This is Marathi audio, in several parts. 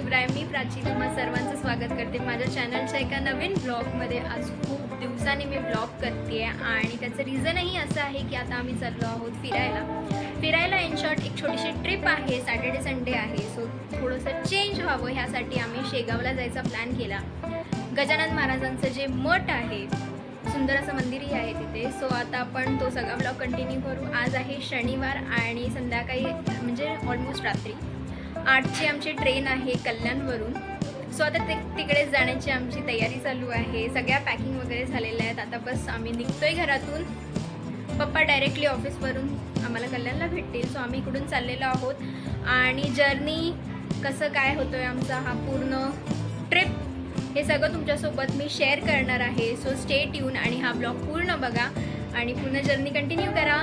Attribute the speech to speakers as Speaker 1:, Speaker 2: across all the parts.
Speaker 1: शिवराय मी प्राची तुम्हा सर्वांचं स्वागत करते. माझ्या चॅनलच्या एका नवीन ब्लॉगमध्ये आज खूप दिवसांनी मी ब्लॉग करते आणि त्याचं रिझनही असं आहे की आता आम्ही चाललो आहोत फिरायला. फिरायला इन शॉर्ट एक छोटीशी ट्रिप आहे सॅटर्डे संडे आहे. सो थोडंसं चेंज व्हावं ह्यासाठी आम्ही शेगावला जायचा प्लॅन केला. गजानन महाराजांचं जे मठ आहे सुंदर असं मंदिरही आहे तिथे. सो आता आपण तो सगळा ब्लॉग कंटिन्यू करू. आज आहे शनिवार आणि संध्याकाळी म्हणजे ऑलमोस्ट रात्री. आठची आमची ट्रेन आहे कल्याणवरून. सो आता ते तिकडे जाण्याची आमची तयारी चालू आहे. सगळ्या पॅकिंग वगैरे झालेल्या आहेत. आता बस आम्ही निघतोय घरातून. पप्पा डायरेक्टली ऑफिसवरून आम्हाला कल्याणला भेटतील. सो आम्ही इकडून चाललेलो आहोत. आणि जर्नी कसं काय होतो आहे आमचा हा पूर्ण ट्रिप हे सगळं तुमच्यासोबत मी शेअर करणार आहे. सो स्टे ट्यून आणि हा ब्लॉग पूर्ण बघा. आणि पूर्ण जर्नी कंटिन्यू करा.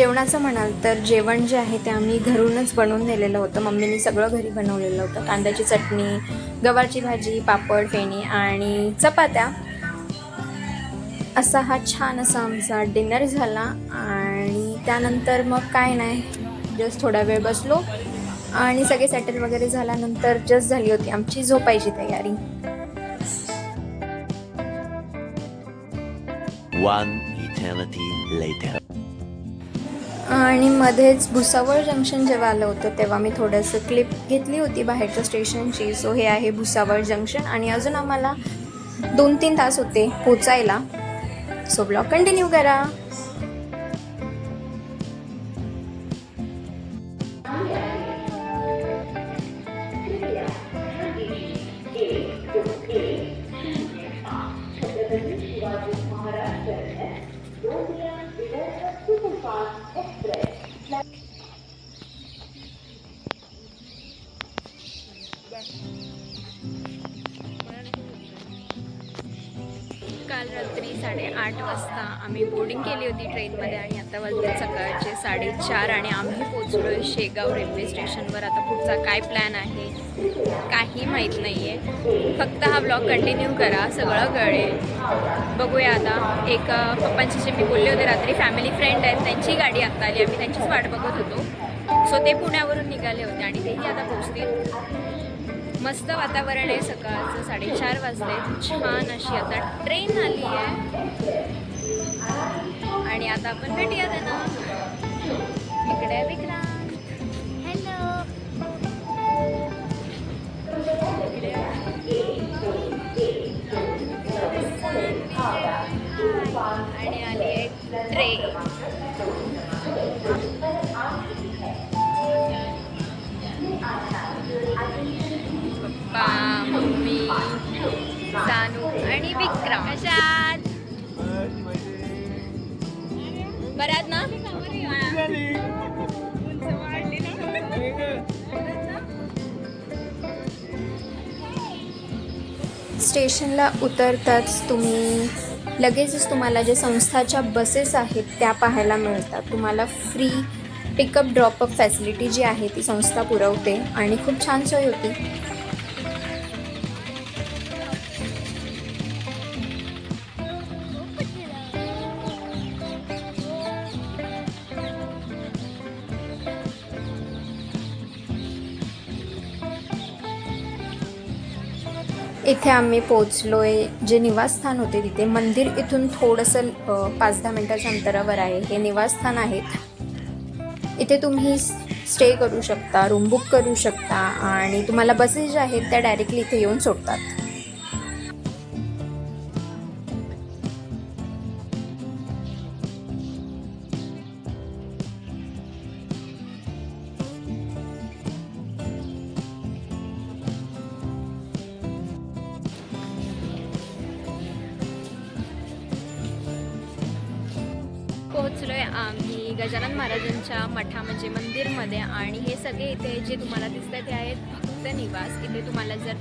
Speaker 2: जेवणाचं म्हणाल तर जेवण जे आहे ते आम्ही घरूनच बनवून नेलेलं होतं. मम्मीने सगळं घरी बनवलेलं होतं. कांद्याची चटणी गवारची भाजी पापड फेणी आणि चपात्या. असा हा छान असा आमचा डिनर झाला आणि त्यानंतर मग काय नाही जस्ट थोडा वेळ बसलो आणि सगळे सेटल वगैरे झाल्यानंतर जस्ट झाली होती आमची झोपायची तयारी.
Speaker 3: One eternity later.
Speaker 2: आणि मध्येच भुसावळ जंक्शन जेव्हा आलं होतं तेव्हा मी थोडंसं क्लिप घेतली होती बाहेरच्या स्टेशनची सो हे आहे भुसावळ जंक्शन. आणि अजून आम्हाला दोन तीन तास होते पोचायला. सो ब्लॉग कंटिन्यू करा.
Speaker 1: काल रात्री साडेआठ वाजता आम्ही बोर्डिंग केली होती ट्रेनमध्ये आणि आता वाजले सकाळचे साडेचार आणि आम्ही पोचलो आहे शेगाव रेल्वे स्टेशनवर आता पुढचा काय प्लॅन आहे? काही माहीत नाही आहे फक्त हा ब्लॉग कंटिन्यू करा सगळं कळेल. बघूया आता. एक पप्पांची पप्पांशी जे मी बोलले होते रात्री फॅमिली फ्रेंड आहेत त्यांची गाडी आत्ता आली. आम्ही त्यांचीच वाट बघत होतो. सो ते पुण्यावरून निघाले होते आणि तेही आता पोचतील मस्त वातावरण आहे सकाळचं साडेचार वाजले. छान अशी आता ट्रेन आली आहे. आणि आता आपण भेटूया त्यांना. इकडे विकला आणि आली आहे ट्रेन
Speaker 2: स्टेशनला उतरताच तुम्ही लगेचच तुम्हाला जे संस्थाच्या बसेस आहेत त्या पाहायला मिळतात. तुम्हाला free pickup drop up facility जी आहे ती संस्था पुरवते आणि खूप छान सोय होती. इथे आम्ही पोचलो आहे जे निवासस्थान होते तिथे. मंदिर इथून थोडंसं पाच दहा मिनटाच्या अंतरावर आहे. हे निवासस्थान आहेत. इथे तुम्ही स्टे करू शकता रूम बुक करू शकता आणि तुम्हाला बसेस ज्या आहेत त्या डायरेक्टली इथे येऊन सोडतात.
Speaker 1: पोहोचलोय आम्ही गजानन महाराजांच्या मठा म्हणजे मंदिरमध्ये आणि हे सगळे इथे जे तुम्हाला दिसतात ते आहेत भक्त निवास. इथे तुम्हाला जर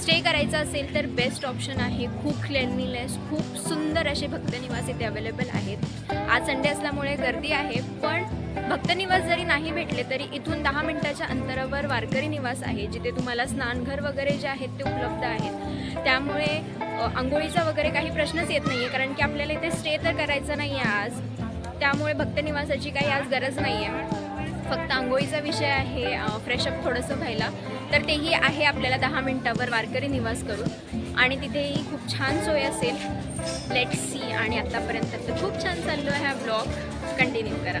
Speaker 1: स्टे करायचा असेल तर बेस्ट ऑप्शन आहे खूप क्लेनलीनेस खूप सुंदर असे भक्त निवास इथे अवेलेबल आहेत. आज संडे असल्यामुळे गर्दी आहे पण भक्त निवास जरी नाही भेटले तरी इथून दहा मिनिटाच्या अंतरावर वारकरी निवास आहे जिथे तुम्हाला स्नानघर वगैरे जे आहेत ते उपलब्ध आहेत. त्यामुळे आंघोळीचा वगैरे काही प्रश्नच येत नाही आहे कारण की आपल्याला इथे स्टे तर करायचं नाही आहे आज. त्यामुळे भक्त निवासाची काही आज गरज नाही आहे फक्त आंघोळीचा विषय आहे फ्रेशअप थोडंसं व्हायला. तर तेही आहे आपल्याला दहा मिनटावर वारकरी निवास करून. आणि तिथेही खूप छान सोय असेल. लेट सी आणि आत्तापर्यंत तर खूप छान चाललो आहे हा ब्लॉग कंटिन्यू करा.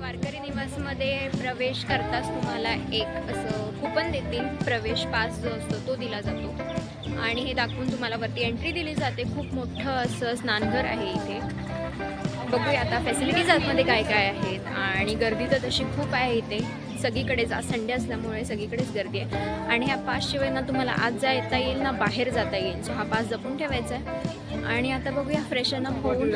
Speaker 1: वारकरी निवासमध्ये प्रवेश करताच तुम्हाला एक असं कुपन देतील. प्रवेश पास जो असतो तो दिला जातो. आणि हे दाखवून तुम्हाला वरती एंट्री दिली जाते. खूप मोठं असं स्नानघर आहे इथे. बघूया आता फॅसिलिटीज आतमध्ये काय काय आहेत. आणि गर्दी तर तशी खूप आहे इथे. सगळीकडेच आज संडे असल्यामुळे सगळीकडेच गर्दी आहे. आणि ह्या पासशिवाय ना तुम्हाला आज जा येता येईल ना बाहेर जाता येईल. सो हा पास जपून ठेवायचा आहे. आणि आता बघूया फ्रेशन अप होऊन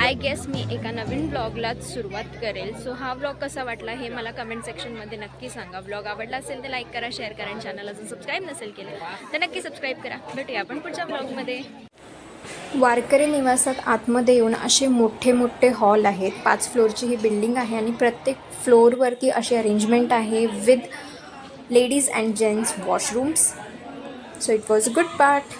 Speaker 1: आय गेस मी एका नवीन ब्लॉगलाच सुरुवात करेल. सो हा ब्लॉग कसा वाटला हे मला कमेंट सेक्शनमध्ये नक्की सांगा. ब्लॉग आवडला असेल तर लाईक करा शेअर करा आणि चॅनल अजून सबस्क्राईब नसेल केलं तर नक्की सबस्क्राईब करा. भेटूया आपण पुढच्या ब्लॉगमध्ये वारकरी निवासात आतमध्ये येऊन असे मोठे मोठे हॉल आहेत. पाच फ्लोअरची ही बिल्डिंग आहे आणि प्रत्येक फ्लोअरवरती अशी अरेंजमेंट आहे with ladies and gents washrooms. So it was good part